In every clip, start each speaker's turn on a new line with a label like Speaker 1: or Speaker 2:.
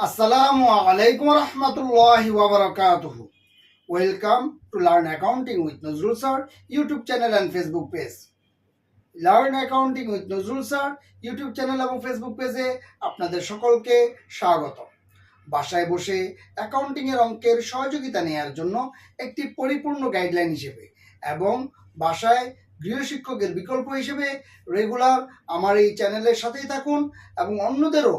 Speaker 1: আসসালামু আলাইকুম রহমতুল্লাহ ওবরাকাতুহু welcome to learn accounting with Nazrul sir YouTube channel and Facebook page learn accounting with Nazrul sir YouTube channel এবং Facebook পেজে আপনাদের সকলকে স্বাগত বাসায় বসে অ্যাকাউন্টিংয়ের অঙ্কের সহযোগিতা নেওয়ার জন্য একটি পরিপূর্ণ গাইডলাইন হিসেবে এবং বাসায় গৃহশিক্ষকের বিকল্প হিসেবে রেগুলার আমার এই চ্যানেলের সাথেই থাকুন এবং অন্যদেরও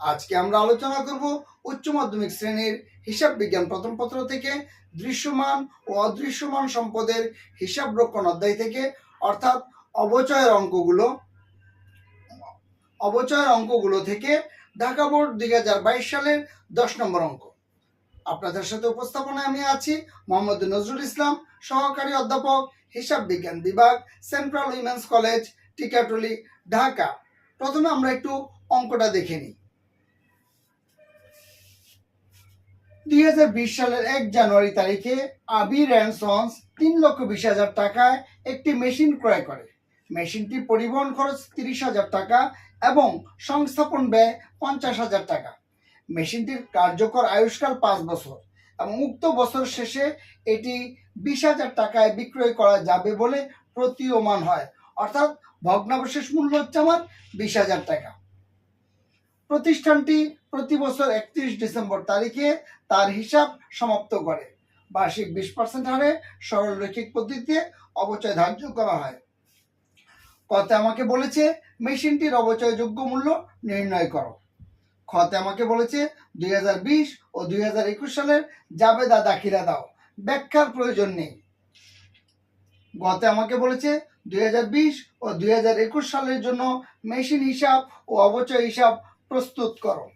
Speaker 1: আজকে আমরা আলোচনা করব উচ্চ মাধ্যমিক শ্রেণির হিসাব বিজ্ঞান প্রথম পত্র থেকে দৃশ্যমান ও অদৃশ্যমান সম্পদের হিসাব রক্ষণ অধ্যায় থেকে, অর্থাৎ অবচয়ের অঙ্কগুলো। অবচয়ের অঙ্কগুলো থেকে ঢাকা বোর্ড দুই হাজার বাইশ সালের দশ নম্বর অঙ্ক। আপনাদের সাথে উপস্থাপনায় আমি আছি মোহাম্মদ নজরুল ইসলাম, সহকারী অধ্যাপক, হিসাব বিজ্ঞান বিভাগ, central women's college, Tikatuli, Dhaka. প্রথমে আমরা একটু অঙ্কটা দেখে নিই। দুই হাজার বিশ সালের এক জানুয়ারি তারিখে আবির অ্যান্ড সন্স তিন লক্ষ বিশ হাজার টাকায় একটি মেশিন ক্রয় করে। মেশিনটি পরিবহন খরচ তিরিশ হাজার টাকা এবং সংস্থাপন ব্যয় পঞ্চাশ হাজার টাকা। মেশিনটির কার্যকর আয়ুষ্কাল পাঁচ বছর এবং উক্ত বছর শেষে এটি বিশ হাজার টাকায় বিক্রয় করা যাবে বলে প্রতীয়মান হয়। অর্থাৎ ভগ্নাবশেষ মূল্য হচ্ছে আমার বিশ হাজার টাকা। প্রতিষ্ঠানটি প্রতি বছর একত্রিশ ডিসেম্বর তারিখে তার হিসাব সমাপ্ত করে। বার্ষিক বিশ পার্সেন্ট হারে সরল রৈখিক পদ্ধতিতে অবচয় ধার্য করা হয়। কতে আমাকে বলেছে, মেশিনটির অবচয়যোগ্য মূল্য নির্ণয় করো। খতে আমাকে বলেছে, দুই হাজার বিশ ও দুই হাজার একুশ সালের জাবেদা দাখিলা দাও, ব্যাখ্যার প্রয়োজন নেই। গতে আমাকে বলেছে, দুই হাজার বিশ ও দুই হাজার একুশ সালের জন্য মেশিন হিসাব ও অবচয় হিসাব প্রস্তুত করো।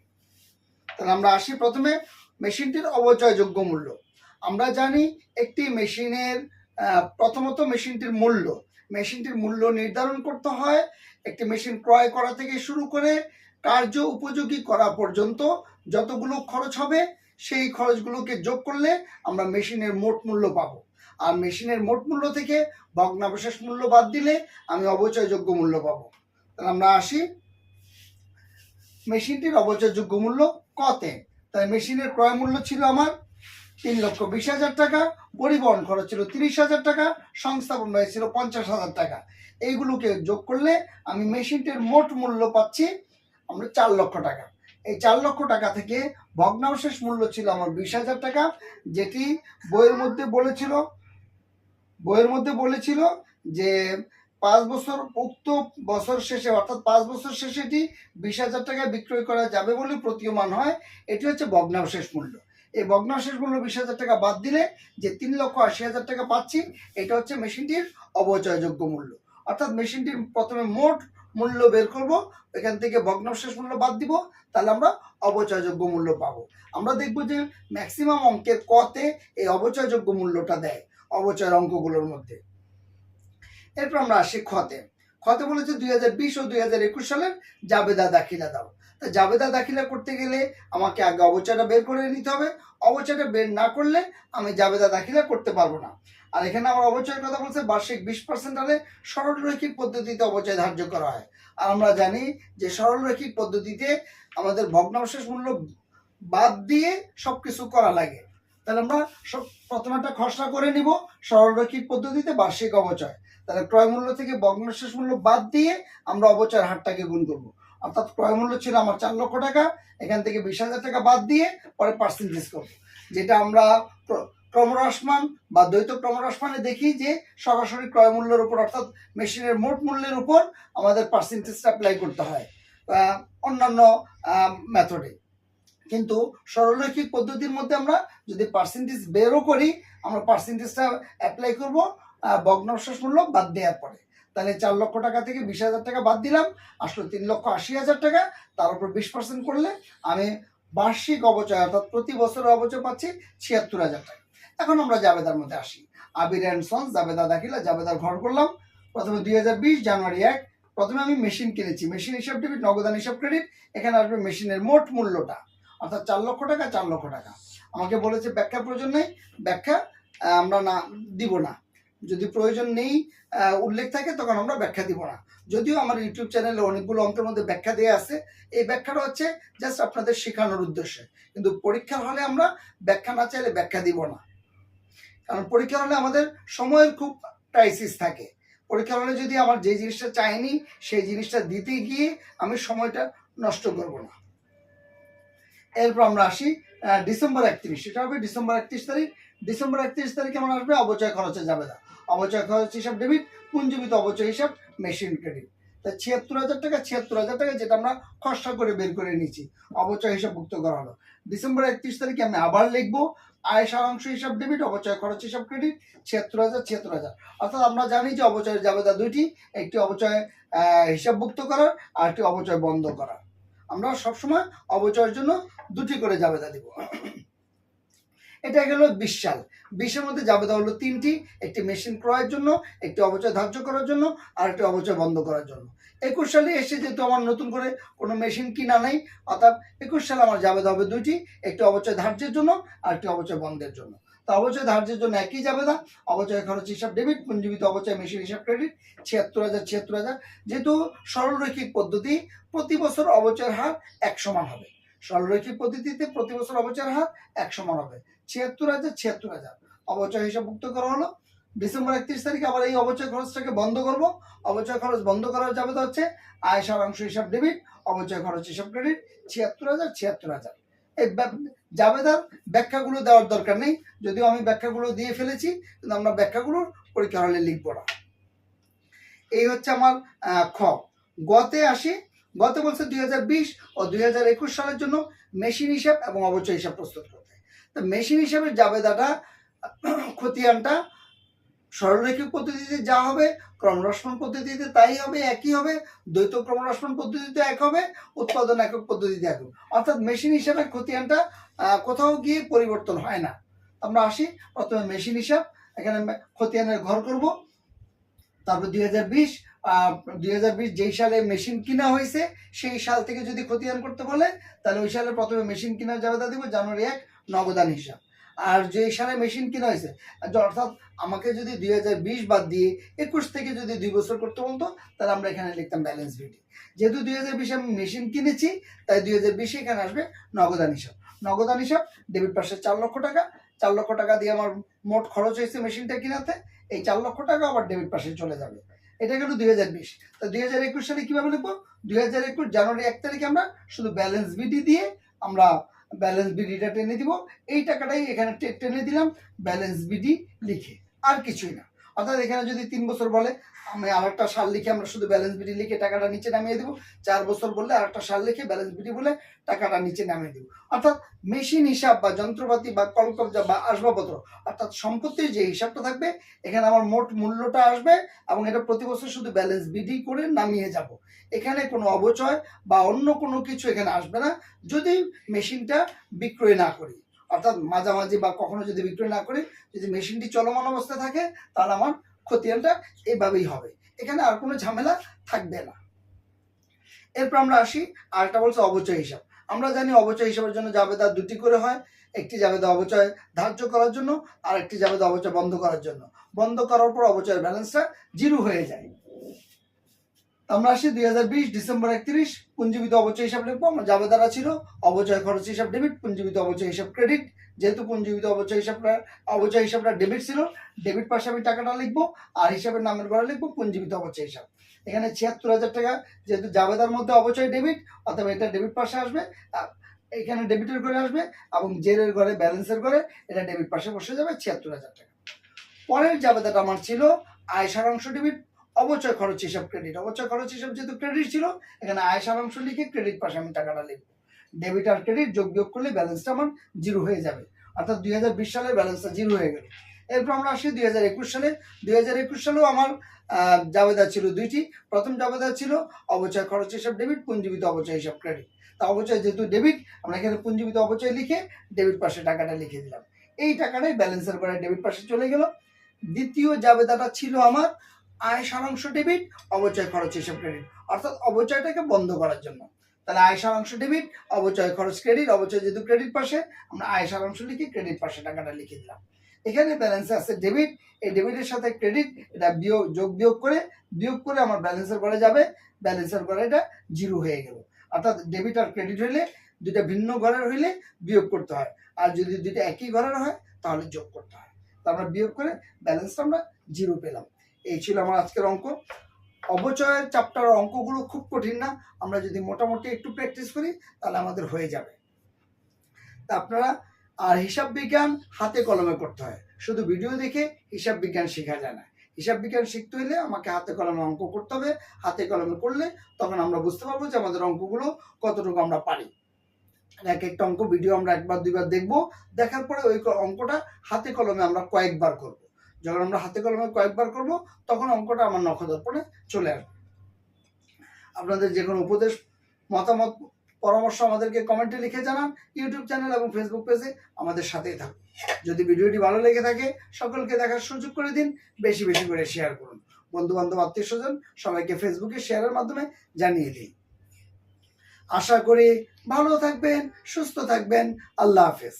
Speaker 1: তাহলে আমরা আসি প্রথমে মেশিনটির অবচয়যোগ্য মূল্য। আমরা জানি একটি মেশিনের প্রথমত মেশিনটির মূল্য। মেশিনটির মূল্য নির্ধারণ করতে হয়, একটি মেশিন ক্রয় করা থেকে শুরু করে কার্য উপযোগী করা পর্যন্ত যতগুলো খরচ হবে, সেই খরচগুলোকে যোগ করলে আমরা মেশিনের মোট মূল্য পাব। আর মেশিনের মোট মূল্য থেকে ভগ্নাবশেষ মূল্য বাদ দিলে আমি অবচয়যোগ্য মূল্য পাবো। তাহলে আমরা আসি মেশিনটির অবচয়যোগ্য মূল্য কতে? তাই মেশিনের ক্রয় মূল্য ছিল আমার তিন লক্ষ বিশ হাজার টাকা, পরিবহন খরচ ছিল তিরিশ হাজার টাকা, সংস্থাপন ব্যয় ছিল পঞ্চাশ হাজার টাকা। এইগুলোকে যোগ করলে আমি মেশিনটির মোট মূল্য পাচ্ছি আমরা চার লক্ষ টাকা। এই চার লক্ষ টাকা থেকে ভগ্নাবশেষ মূল্য ছিল আমার বিশ হাজার টাকা, যেটি বইয়ের মধ্যে বলেছিল, বইয়ের মধ্যে বলেছিল যে পাঁচ বছর উক্ত বছর শেষে, অর্থাৎ পাঁচ বছর শেষে এটি বিশ হাজার টাকায় বিক্রয় করা যাবে বলে প্রতীয়মান হয়। এটি হচ্ছে ভগ্নাবশেষ মূল্য। এই ভগ্নাবশেষ মূল্য বিশ হাজার টাকা বাদ দিলে যে তিন লক্ষ আশি হাজার টাকা পাচ্ছি, এটা হচ্ছে মেশিনটির অবচয়যোগ্য মূল্য। অর্থাৎ মেশিনটির প্রথমে মোট মূল্য বের করব, এখান থেকে ভগ্নাবশেষ মূল্য বাদ দিব, তাহলে আমরা অবচয়যোগ্য মূল্য পাবো। আমরা দেখব যে ম্যাক্সিমাম অঙ্কের কতে এই অবচয়যোগ্য মূল্যটা দেয় অবচয়ের অঙ্কগুলোর মধ্যে। এরপর আমরা আসি খতে খতে বলেছে দুই হাজার বিশ ও দুই হাজার একুশ সালের জাবেদা দাখিলা দাও। তা জাবেদা দাখিলা করতে গেলে আমাকে আগে অবচয়টা বের করে নিতে হবে। অবচয়টা বের না করলে আমি জাবেদা দাখিলা করতে পারব না। আর এখানে আমার অবচয়ের কথা বলছে, বার্ষিক বিশ পার্সেন্ট হারে সরলরৈখিক পদ্ধতিতে অবচয় ধার্য করা হয়। আর আমরা জানি যে সরলরৈখিক পদ্ধতিতে আমাদের ভগ্নাবশেষ মূল্য বাদ দিয়ে সব কিছু করা লাগে। তাহলে আমরা সব প্রথমে একটা খসড়া করে নিব সরলরৈখিক পদ্ধতিতে বার্ষিক অবচয় তাহলে ক্রয় মূল্য থেকে ভগ্নাবশেষ মূল্য বাদ দিয়ে আমরা অবচয়ের হারটাকে গুণ করব। অর্থাৎ ক্রয় মূল্য ছিল আমার চার লক্ষ টাকা, এখান থেকে বিশ হাজার টাকা বাদ দিয়ে পরে পার্সেন্টেজ করব। যেটা আমরা ক্র- ক্রমহ্রাসমান বা দ্বৈত ক্রমহ্রাসমানে দেখি যে সরাসরি ক্রয় মূল্যের উপর, অর্থাৎ মেশিনের মোট মূল্যের উপর আমাদের পার্সেন্টেজটা অ্যাপ্লাই করতে হয় অন্যান্য মেথডে কিন্তু সরলরৈখিক পদ্ধতির মধ্যে আমরা যদি পার্সেন্টেজ বেরও করি, আমরা পার্সেন্টেজটা অ্যাপ্লাই করব ভগ্নাবশেষ মূল্য বাদ দেওয়ার পরে। তাহলে চার লক্ষ টাকা থেকে বিশ হাজার টাকা বাদ দিলাম, আসলো তিন লক্ষ আশি হাজার টাকা, তার উপর বিশ পার্সেন্ট করলে আমি বার্ষিক অবচয়, অর্থাৎ প্রতি বছরের অবচয় পাচ্ছি ছিয়াত্তর হাজার টাকা। এখন আমরা জাবেদার মধ্যে আসি। আবির অ্যান্ড সন্স জাবেদা দাখিলা, জাবেদার ঘর করলাম। প্রথমে দুই হাজার বিশ, জানুয়ারি এক। প্রথমে আমি মেশিন কিনেছি। মেশিন হিসাব ডেবিট নগদান হিসাব ক্রেডিট এখানে আসবে মেশিনের মোট মূল্যটা। অর্থাৎ চার লক্ষ টাকা, চার লক্ষ টাকা। আমাকে বলেছে, ব্যাখ্যা প্রয়োজন নেই, ব্যাখ্যা আমরা না দিব না। যদি প্রয়োজন নেই উল্লেখ থাকে, তখন আমরা ব্যাখ্যা দিব না। যদিও আমার ইউটিউব চ্যানেলে অনেকগুলো অঙ্কের মধ্যে ব্যাখ্যা দেওয়া আছে। এই ব্যাখ্যাটা হচ্ছে জাস্ট আপনাদের শেখানোর উদ্দেশ্যে। কিন্তু পরীক্ষার হলে আমরা ব্যাখ্যা না চাইলে ব্যাখ্যা দিব না। কারণ পরীক্ষার হলে আমাদের সময়ের খুব ক্রাইসিস থাকে। পরীক্ষার হলে যদি আমার যে জিনিসটা চাইনি, সেই জিনিসটা দিতে গিয়ে আমি সময়টা নষ্ট করব না। এরপর আমরা আসি ডিসেম্বর একত্রিশ। সেটা হবে ডিসেম্বর একত্রিশ তারিখ। ডিসেম্বর একত্রিশ তারিখে আমার আসবে অবচয় খরচে যাবে না। অবচয় খরচ হিসাব ডেবিট পুঞ্জীবিত অবচয় হিসাব মেশিন ক্রেডিট তা ছিয়াত্তর হাজার টাকা, ছিয়াত্তর হাজার টাকা যেটা আমরা খসড়া করে বের করে নিয়েছি, অবচয় হিসাব মুক্ত করা হলো ডিসেম্বর একত্রিশ তারিখে আমি আবার লিখব, আয় সারাংশ হিসাব ডেবিট অবচয় খরচ হিসাব ক্রেডিট ছিয়াত্তর হাজার ছিয়াত্তর হাজার। অর্থাৎ আমরা জানি যে অবচয়ের জাবেদা দুইটি, একটি অবচয় হিসাবভুক্ত করার আর একটি অবচয় বন্ধ করার। আমরা সবসময় অবচয়ের জন্য দুটি করে জাবেদা দিব। এটা গেল বিশ সাল বিশের মধ্যে জাবেদা হলো তিনটি, একটি মেশিন ক্রয়ের জন্য, একটি অবচয় ধার্য করার জন্য, আর একটি অবচয় বন্ধ করার জন্য। একুশ সালে এসে যেহেতু আমার নতুন করে কোনো মেশিন কিনা নেই, অর্থাৎ একুশ সালে আমার জাবেদা হবে দুইটি, একটি অবচয় ধার্যের জন্য আর একটি অবচয় বন্ধের জন্য। তো অবচয় ধার্যের জন্য একই জাবেদা, অবচয় খরচ হিসাব ডেবিট পুঞ্জীবিত অবচয় মেশিন হিসাব ক্রেডিট ছিয়াত্তর হাজার ছিয়াত্তর হাজার, যেহেতু সরলরৈখিক পদ্ধতি, প্রতি বছর অবচয়ের হার এক সমান হবে। সরলরৈখিক পদ্ধতিতে প্রতি বছর অবচয়ের হার এক সমান হবে। ছিয়াত্তর হাজার ছিয়াত্তর হাজার। অবচয় হিসাব মুক্ত করা হলো। ডিসেম্বর একত্রিশ তারিখে আবার এই অবচয় খরচটাকে বন্ধ করব। অবচয় খরচ বন্ধ করার যাবে তো হচ্ছে আয় সারাংশ হিসাব ডেবিট অবচয় খরচ হিসাব ক্রেডিট ছিয়াত্তর হাজার ছিয়াত্তর হাজার। এই জাবেদার ব্যাখ্যাগুলো দেওয়ার দরকার নেই। যদিও আমি ব্যাখ্যাগুলো দিয়ে ফেলেছি, কিন্তু আমরা ব্যাখ্যাগুলোর পরীক্ষা হলে লিখব না। এই হচ্ছে আমার খ। গতে আসি। গত বলছে দুই ও দুই হাজার একুশ সালের জন্য মেশিন হিসাব এবং অবচয় হিসাব প্রস্তুত করতে। তো মেশিন হিসাবের জাবেদাটা, খতিয়ানটা সরলরৈখিক পদ্ধতিতে যা হবে, ক্রমরসমান পদ্ধতিতে তাই হবে, একই হবে, দ্বৈত ক্রমরসমান পদ্ধতিতে এক হবে, উৎপাদন একক পদ্ধতিতে এক হবে। অর্থাৎ মেশিন হিসাবে খতিয়ানটা কোথাও গিয়ে পরিবর্তন হয় না। আমরা আসি, প্রথমে মেশিন হিসাব, এখানে খতিয়ানের ঘর করব। তারপর দুই হাজার বিশ দুই হাজার বিশ যেই সালে মেশিন কিনা হয়েছে, সেই সাল থেকে যদি খতিয়ান করতে বলে, তাহলে ওই সালে প্রথমে মেশিন কেনার জাবেদা দিব, জানুয়ারি এক, নগদান হিসাব। আর যেই সালে মেশিন কিনা হয়েছে অর্থাৎ আমাকে যদি দুই হাজার বিশ বাদ দিয়ে একুশ থেকে যদি দুই বছর করতে বলতো, তাহলে আমরা এখানে লিখতাম ব্যালেন্স ভিটি যেহেতু দুই হাজার বিশে আমি মেশিন কিনেছি, তাই দুই হাজার বিশে এখানে আসবে নগদান হিসাব। নগদান হিসাব ডেবিট পাশে চার লক্ষ টাকা, চার লক্ষ টাকা দিয়ে আমার মোট খরচ হয়েছে মেশিনটা কিনাতে, এই চার লক্ষ টাকা আবার ডেবিট পাশে চলে যাবে। এটা গেল দুই হাজার বিশ। তো দুই হাজার একুশ সালে কীভাবে লিখব? দুই হাজার একুশ জানুয়ারি এক তারিখে আমরা শুধু ব্যালেন্স বিডি দিয়ে আমরা ব্যালেন্স বিডিটা টেনে দিব। এই টাকাটাই এখানে টেনে দিলাম ব্যালেন্স বিডি লিখে। আর কিছুই না। অর্থাৎ এখানে যদি তিন বছর বলে, আমি আরেকটা সাল লিখে আমরা শুধু ব্যালেন্স বিডি লিখে টাকাটা নিচে নামিয়ে দেবো। চার বছর বললে আরেকটা সাল লিখে ব্যালেন্স বিডি বলে টাকাটা নিচে নামিয়ে দেবো। অর্থাৎ মেশিন হিসাব বা যন্ত্রপাতি বা কলকবজা বা আসবাবপত্র, অর্থাৎ সম্পত্তির যে হিসাবটা থাকবে, এখানে আমার মোট মূল্যটা আসবে এবং এটা প্রতি বছর শুধু ব্যালেন্স বিডি করে নামিয়ে যাব। এখানে কোনো অবচয় বা অন্য কোনো কিছু এখানে আসবে না, যদি মেশিনটা বিক্রয় না করি। অর্থাৎ মাঝামাঝি বা কখনো যদি বিক্রয় না করি, যদি মেশিনটি চলমান অবস্থায় থাকে, তাহলে আমার খতিয়ানটা এইভাবেই হবে। এখানে আর কোনো ঝামেলা থাকবে না। এরপর আমরা আসি, আরেকটা বলছে অবচয় হিসাব। আমরা জানি অবচয় হিসাবের জন্য জাবেদা দুটি করে হয়, একটি জাবেদা অবচয় ধার্য করার জন্য আর একটি জাবেদা অবচয় বন্ধ করার জন্য। বন্ধ করার পর অবচয়ের ব্যালেন্সটা জিরো হয়ে যায়। আমরা আসি দুই হাজার বিশ ডিসেম্বর একত্রিশ পুঞ্জীবিত অবচয় হিসাব লিখব। আমার জাবেদারা ছিল অবচয় খরচ হিসাব ডেবিট পুঞ্জীবিত অবচয় হিসাব ক্রেডিট যেহেতু পুঞ্জীবিত অবচয় হিসাবটা অবচয় হিসাবটা ডেবিট ছিল ডেবিট পাশে আমি টাকাটা লিখব আর হিসাবের নামের ঘরে লিখব পুঞ্জীবিত অবচয় হিসাব। এখানে ছিয়াত্তর হাজার টাকা, যেহেতু জাবেদার মধ্যে অবচয় ডেবিট অথবা এটা ডেবিট পাশে আসবে এখানে ডেবিটের ঘরে আসবে এবং জেরের ঘরে ব্যালেন্সের ঘরে এটা ডেবিট পাশে বসে যাবে ছিয়াত্তর হাজার টাকা। পরের জাবেদাটা আমার ছিল আয় সারাংশ ডেবিট অবচয় খরচ হিসাব ক্রেডিট অবচয় খরচ হিসাব যেহেতু ক্রেডিট ছিল, এখানে আয় সারাংশ লিখে ক্রেডিট পাশে আমি টাকাটা লিখব। ডেবিট আর ক্রেডিট যোগ বিয়োগ করলে ব্যালেন্সটা আমার জিরো হয়ে যাবে। অর্থাৎ দুই হাজার বিশ সালের ব্যালেন্সটা জিরো হয়ে গেল। এরপর আমরা আসি দুই হাজার একুশ সালে। দুই হাজার একুশ সালেও আমার জাবেদা ছিল দুইটি। প্রথম জাবেদা ছিল অবচয় খরচ হিসাব ডেবিট পুঞ্জীবিত অবচয় হিসাব ক্রেডিট তা অবচয় যেহেতু ডেবিট আমরা এখানে পুঞ্জীবিত অবচয় লিখে ডেবিট পাশে টাকাটা লিখে দিলাম। এই টাকাটাই ব্যালেন্সের করে ডেবিট পাশে চলে গেল। দ্বিতীয় জাবেদাটা ছিল আমার আয় সারাংশ ডেবিট অবচয় খরচ হিসেব ক্রেডিট অর্থাৎ অবচয়টাকে বন্ধ করার জন্য। তাহলে আয় সারাংশ ডেবিট অবচয় খরচ ক্রেডিট অবচয় যেহেতু ক্রেডিট পাশে, আমরা আয় সারাংশ লিখে ক্রেডিট পাশে টাকাটা লিখে দিলাম। এখানে ব্যালেন্সে আছে ডেবিট এই ডেবিটের সাথে ক্রেডিট এটা বিয়োগ, যোগ, বিয়োগ করে বিয়োগ করে আমার ব্যালেন্সের ঘরে যাবে ব্যালেন্সের ঘরে এটা জিরো হয়ে গেল। অর্থাৎ ডেবিট আর ক্রেডিট হইলে দুইটা ভিন্ন ঘরের হইলে বিয়োগ করতে হয়। আর যদি দুইটা একই ঘরের হয়, তাহলে যোগ করতে হয়। তো আমরা বিয়োগ করে ব্যালেন্সটা আমরা জিরো পেলাম। এই ছিল আমার আজকের অঙ্ক। অবচয়ের চাপটার অঙ্কগুলো খুব কঠিন না, আমরা যদি মোটামুটি একটু প্র্যাকটিস করি, তাহলে আমাদের হয়ে যাবে। তা আপনারা, আর হিসাব বিজ্ঞান হাতে কলমে করতে হয়। শুধু ভিডিও দেখে হিসাব বিজ্ঞান শেখা যায় না। হিসাব বিজ্ঞান শিখতে হলে আমাকে হাতে কলমে অঙ্ক করতে হবে। হাতে কলমে করলে তখন আমরা বুঝতে পারব যে আমাদের অঙ্কগুলো কতটুকু আমরা পারি। এক একটা অঙ্ক ভিডিও আমরা একবার, দুইবার দেখব। দেখার পরে ওই অঙ্কটা হাতে কলমে আমরা কয়েকবার করব। যখন আমরা হাতে কলমে কয়েকবার করব, তখন অঙ্কটা আমার নখদর্পণে চলে আসবে। আপনাদের যে কোনো উপদেশ, মতামত, পরামর্শ আমাদেরকে কমেন্টে লিখে জানান ইউটিউব চ্যানেল এবং ফেসবুক পেজে আমাদের সাথেই থাকুন। যদি ভিডিওটি ভালো লেগে থাকে, সকলকে দেখার সুযোগ করে দিন, বেশি বেশি করে শেয়ার করুন। বন্ধু বান্ধব আত্মীয় স্বজন, সবাইকে ফেসবুকে শেয়ারের মাধ্যমে জানিয়ে দিন। আশা করি ভালো থাকবেন, সুস্থ থাকবেন, আল্লাহ হাফেজ।